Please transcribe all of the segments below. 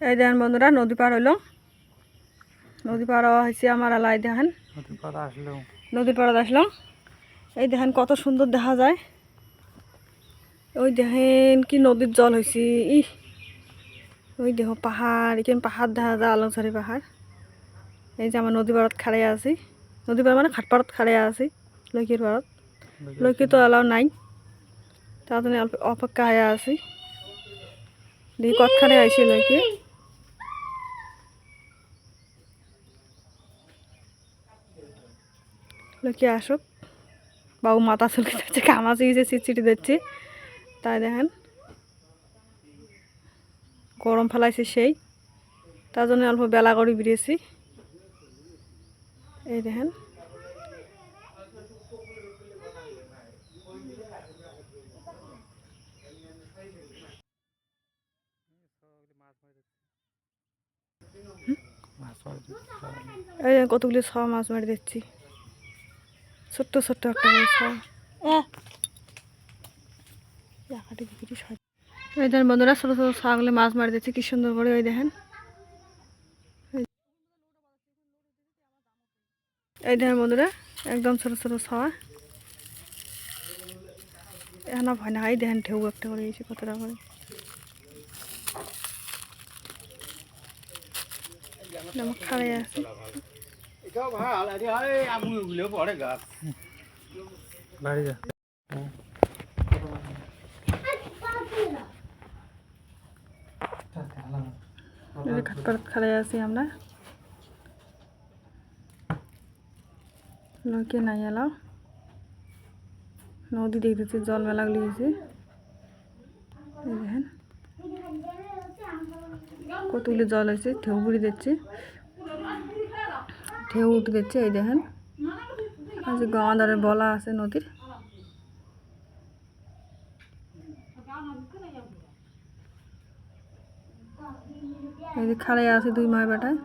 এই দেখেন বন্ধুরা নদী পার হইল। নদী পার হয়েছে আমার আলাই দেখেন। নদীর পাড়ে আসলাম এই দেখেন কত সুন্দর দেখা যায়। ওই দেখেন কি নদীর জল হয়েছে ই ওই দেখো পাহাড় এখানে পাহাড় দেখা যায় আলংসারি পাহাড়। এই যে আমার নদী পাড়ত খাড়াই আছি। নদী পাড় মানে ঘাটপাড়ত খাড়াই আছি লক্ষ্মীর পাড়ত। লক্ষ্মী তো এলাও নাই। তার অপেক্ষা হয়ে আছি। দেখি কতখানে আইসি নাকি। লক্ষ্মী আসুক। বাবু মাথা চুলকে যাচ্ছে কামাচি গেছে চিটচিটি দিচ্ছে। তাই দেখেন। গরম ফেলাইছে সেই। তার জন্য অল্প বেলা করে বেরিয়েছি। এই দেখেন মাছ মারি দিচ্ছে। এই কতগুলি ছ মাছ মারি দিচ্ছি। ছোট্ট ছোট্ট একটা এই দেখেন বন্ধুরা, ছোটো ছোটো ছাগলে মাছ মারি দিচ্ছি, কি সুন্দর করে ওই দেখেন। এই দেখেন বন্ধুরা, একদম ছোটো ছোটো ছাওয়া এখন ভয় না, এই দেখেন ঢেউ একটা করে গেছি কতটা করে আমার খাড়াই আছে বাড়ি যা। খাটপাট খাড়াই আছি আমরা নৌকে নাই এলাও নদী দেখতেছি জল মেলা গলিয়েছে এই দেখেন কতগুলি জল হয়েছে ঢেউ বুড়ি দিচ্ছে ঢেউ উঠে দিচ্ছে এই দেখেন। আর যে গঙ্গাধারের বলা আছে নদীর। এই যে খাড়াই আছে দুই মায় বেটায়।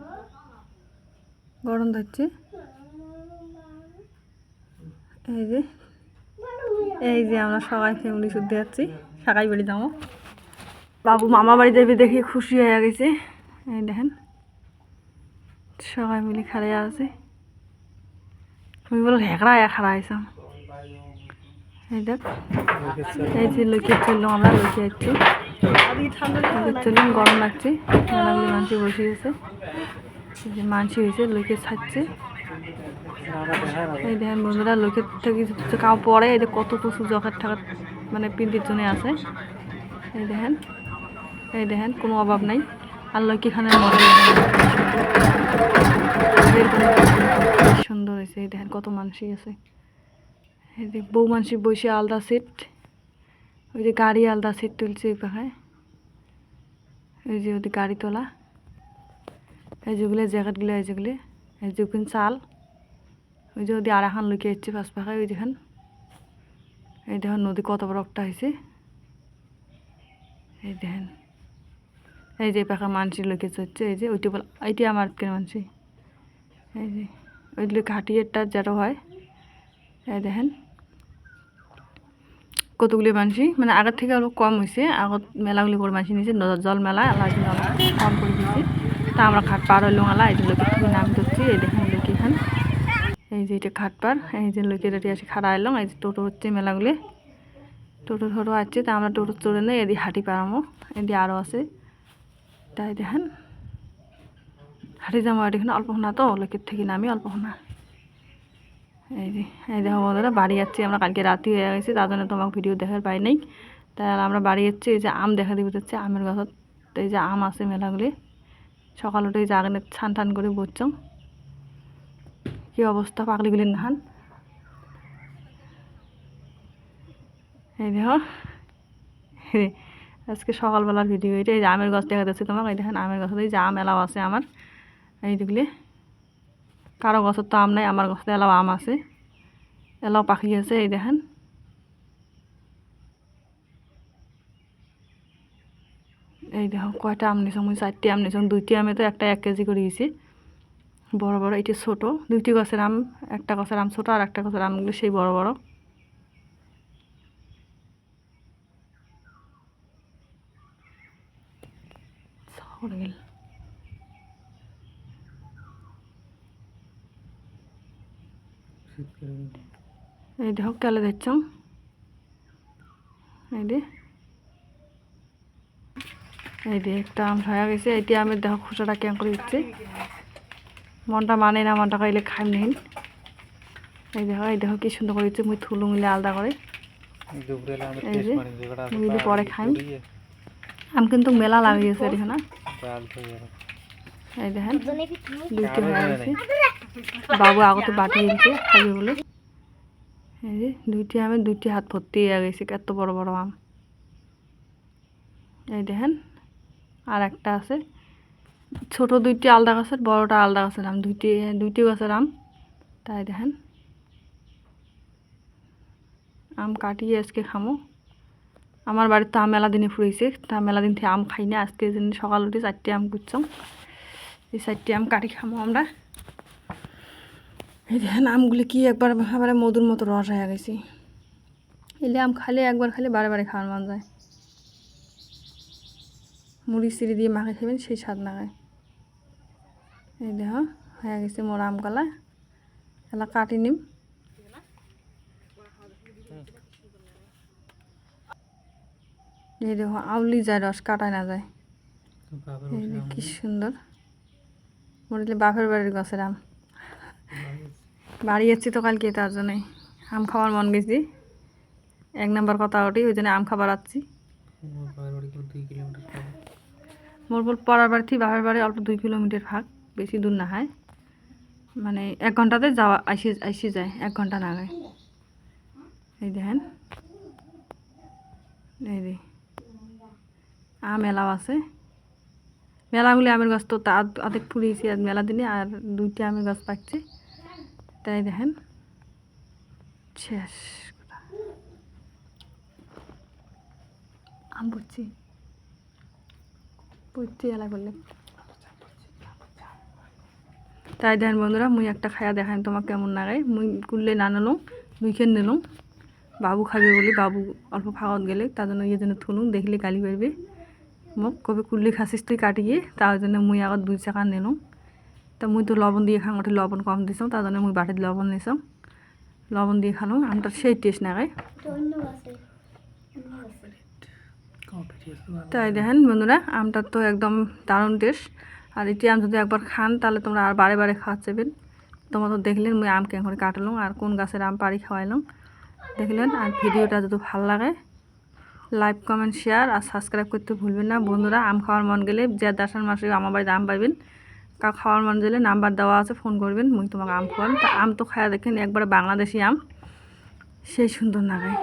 গরম ধরছে। এই যে এই যে আমরা সবাই ফ্যামিলি শুদ্ধ যাচ্ছি সাকাই বাড়ি যাব। বাবু মামা বাড়ি যাবে দেখে খুশি হয়ে গেছে। এই দেখেন, সবাই মিলে খাড়াই আছে। তুমি বলো হেঁকড়া খাড়া আইসাম এই দেখ, এই যে লুকিয়ে চললাম আমরা, লুকিয়ে যাচ্ছি চলুন গরম লাগছে। মানসি বসে গেছে। যে মানসি হয়েছে লোকে ছাড়ছে। এই দেখেন বন্ধুরা লোকের থেকে কাউ পরে এই কত কিছু জখার ঠাকার মানে পিন্তির জন্য আছে। এই দেখেন। এই দেখেন, কোনো অভাব নাই। আর লক্ষ্মীখানের মডেল সুন্দর হয়েছে, এই দেখেন, কত মানুষই আছে। এই যে বউ মানসি বসে আলাদা সিট, ওই যে গাড়ি আলাদা সিট তুলছে ওই পাখায় এই যে ওদের গাড়ি তোলা। এই যেগুলো জ্যাকেটগুলো, এই যেগুলো এই যে ওখানে চাল। ওই যে ওদের আর এখন লুকিয়ে যাচ্ছে পাশ পাখায় ওই দেখেন। এই দেখেন নদী কত বড় একটা হয়েছে। এই দেখেন। এই যে পাখা মানসি লুকিয়ে চড়ছে, এই যে ওইটি বলা, এইটি আমার মানসি। এই যে ওইগুলো ঘাটিয়েরটা যেটা হয়, এই দেখেন। কতগুলি মানসি মানে আগের থেকে অল্প কম হয়েছে আগত মেলাগুলি করে মানসি নিয়েছে জল মেলা আল্লাহ কম করে দিয়েছি তা আমরা ঘাট পার হইলাম এই যে লোকের নাম ধরছি, এই দেখেন লোক এখান। এই যে এটা ঘাট পার, এই যে লোকের এটি আসে খাড়া এলাম এই যে টোটো হচ্ছে মেলাগুলি। টোটো টোটো আছে তা আমরা টোটো চড়ে নেই এদি হাঁটি পারামো এদি আরও আছে। তাই দেখেন। হাঁটি যাব এখানে অল্প হোনা তো, লোকের থেকে নামি অল্প এই যে, এই দেখো বন্ধুরা, বাড়ি যাচ্ছি আমরা, কালকে রাতি হয়ে গেছে, তার জন্য তোমাকে ভিডিও দেখার পাই নাই। তাই আমরা বাড়ি যাচ্ছি, এই যে আম দেখা দিতে হচ্ছে আমের গাছত। এই যে আম আছে মেলাগুলি। সকাল উঠে আগে ছান টান করে বসছম কি অবস্থা পাগলিগুলি নাহান। এই দেখো আজকে সকালবেলার ভিডিও এটা এই যে আমের গাছ দেখা যাচ্ছে তোমাকে এই দেখেন আমের গাছ এই যে আম এলাও আছে আমার। এই দেখলে কারও গাছের তো আম নাই, আমার গাছে এলাও আম আছে। এলাও পাখি আছে, এই দেখেন। এই দেখো, কয়টা আম নিছং চারটি আম নিছং দুইটি আমে তো একটা এক কেজি করে দিয়েছি। বড় বড় এটি ছোট, দুইটি গাছের আম, একটা গাছের আম ছোট আর একটা গাছের আমগুলো সেই বড় বড়। পড়ে গেল এই দেখো কেলে দেখছ এই দে এই দে একটা আম হয়ে গেছে এটি আমি দেখো খোসাটা কেন করে দিচ্ছে মনটা মানে না মনটা খাইলে খাই নিন এই দেখো এই দেখো কি সুন্দর করে দিচ্ছে মুই থুলু আলাদা করে আমরা এই যে, পরে খাইম। আম কিন্তু মেলা লাগিয়েছে এখানে এই দেখেন দুইটি হয়ে গেছে। বাবু আগতে বাটি এনেছে খাইবে বলে। এই যে দুইটি আমে দুইটি হাত ভর্তি হয়ে গেছে এত বড় বড় আম। এই দেখেন আর একটা আছে। ছোট দুইটি আলাদা গাছের বড়টা আলাদা গাছের আম দুইটি দুইটি গাছের আম। তাই দেখেন আম কাটিয়ে আজকে খামো। আমার বাড়িতে আম মেলা দিনে ফুরেছে তা মেলা দিন থেকে আম খাই না। আজকে সকাল উঠে চারটে আম কুচ্ছম এই চারটে আম কাটি খামো আমরা। এই দেখেন আমগুলি কি একবার একেবারে মধুর মতো রস হয়ে গেছে। এলে আম খালে একবার খালে বারে বারে খাওয়ার মন যায়। মুড়ি সিঁড়ি দিয়ে মাখে খাবেন, সেই স্বাদ লাগায় এই দেখ, হয়ে গেছে মোর আম কলা এলা কাটি নিম। এই দেখো আউলি যায় রস কাটায় না যায়। কি সুন্দর। মরিলে বাপের বাড়ির গাছের আম। বাড়ি যাচ্ছি তো কালকে তার জন্যই আম খাওয়ার মন গেছি। এক নাম্বার কথা ওটি ওই জন্য আম খাবার মোর বল পড়ার বাড়ি থেকে বাপের বাড়ি অল্প দুই কিলোমিটার ভাগ বেশি দূর না হয়। মানে এক ঘন্টাতে যাওয়া আসি আসি যায় এক ঘণ্টা না গায় এই দেখেন। এই যে। আম এলাও আছে। মেলাগুলি আমের গাছ তো অর্ধেক ফুরিয়েছি আর মেলা দিনে, আর দুইটা আমের গাছ পাচ্ছে তাই দেখেন। শেষ আম পড়ছি। পড়ছি এলা করলে। তাই দেখেন বন্ধুরা, মুই একটা খায়া দেখান তোমার কেমন লাগাই মুই কুললে না নিলাম দুইখান নিলাম? বাবু খাবে বলে, বাবু অল্প ফাগত গেলে, তার জন্য ইয়ে জন্য থুলুম, দেখলে গালি পারবে মোক, কবে কুল্লি খাসিস তুই কাটিয়ে, তার জন্য মুই আগত দুই চাকা নিলাম। তা মুই তো লবণ দিয়ে খাং ওটি লবণ কম দিছাম, তার জন্য মুই বাটিত লবণ নিছাম। লবণ দিয়ে খালাম আমটা সেই টেস্ট নাগায়। তাই দেখেন বন্ধুরা আমটা তো একদম দারুণ টেস্ট আর এটি আম যদি একবার খান, তাহলে তোমরা আর বারে বারে খাওয়া চাইবেন তোমরা তো দেখলেন মুই আম কেন করে কাটলাম, আর কোন গাছের আম পাড়ি খাওয়াইলাম। দেখলেন, আর ভিডিওটা যদি ভালো লাগে লাইক কমেন্ট শেয়ার আর সাবস্ক্রাইব করতে ভুলবেন না। বন্ধুরা, আম খাওয়ার মন গেলে যে দাসান মাসে আমার বাড়িতে আম পাইবেন, কা খাওয়ার মন গেলে নাম্বার দেওয়া আছে, ফোন করবেন, মুই তোমাকে আম খাওয়ান তা আম তো খাওয়া দেখেন, একবারে বাংলাদেশি আম। সেই সুন্দর লাগায়